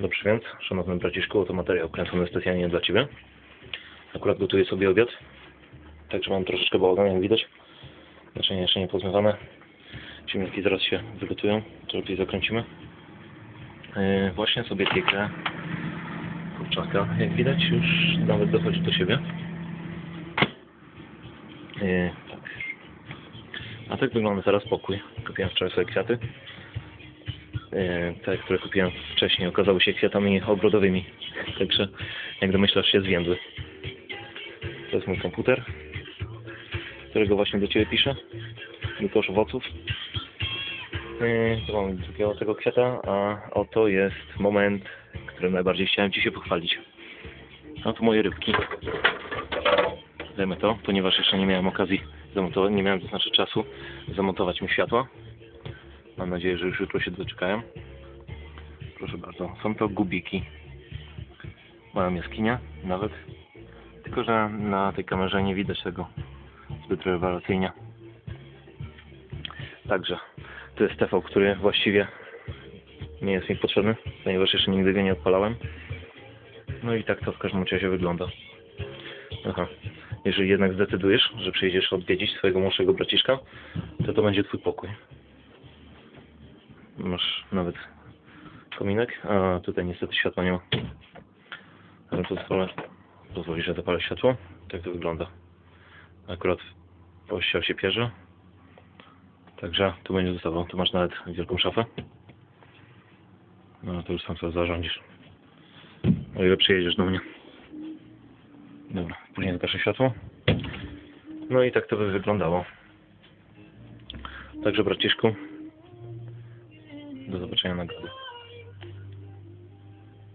Dobrze więc, szanowny braciszku, to materiał kręcony specjalnie dla Ciebie. Akurat gotuję sobie obiad, także mam troszeczkę bałagan, jak widać. Naczynia jeszcze nie pozmywane. Ziemniaki zaraz się wygotują, to lepiej zakręcimy. Yy, właśnie sobie piekę kurczaka. Jak widać już nawet dochodzi do siebie. Yy, tak. A tak wygląda teraz pokój. Kupiłem wczoraj sobie kwiaty. Yy, te, które kupiłem wcześniej, okazały się kwiatami ogrodowymi. Także, jak domyślasz się, zwiędły. To jest mój komputer, którego właśnie do Ciebie piszę. Do kosz owoców. Yy, tu mamy drugiego tego kwiata, a oto jest moment, którym najbardziej chciałem Ci się pochwalić. A tu moje rybki. Dajmy to, ponieważ jeszcze nie miałem okazji zamontować, nie miałem to znaczy czasu zamontować mi światła. Mam nadzieję, że już jutro się doczekają. Proszę bardzo, są to gubiki. Mała jaskinia nawet. Tylko, że na tej kamerze nie widać tego zbyt rewelacyjnie. Także, to jest TV, który właściwie nie jest mi potrzebny, ponieważ jeszcze nigdy go nie odpalałem. No i tak to w każdym razie wygląda. Aha. Jeżeli jednak zdecydujesz, że przyjedziesz odwiedzić swojego młodszego braciszka, to to będzie twój pokój. Masz nawet kominek, a tutaj niestety światła nie ma. Ale pozwolę, pozwoli, że zapalę światło. Tak to wygląda. Akurat pościel się pierze. Także tu będzie zostawał. Tu masz nawet wielką szafę. No to już sam sobie zarządzisz. O ile przyjedziesz do mnie. Dobra, później zgaszę światło. No i tak to by wyglądało. Także braciszku, do zobaczenia na gadu.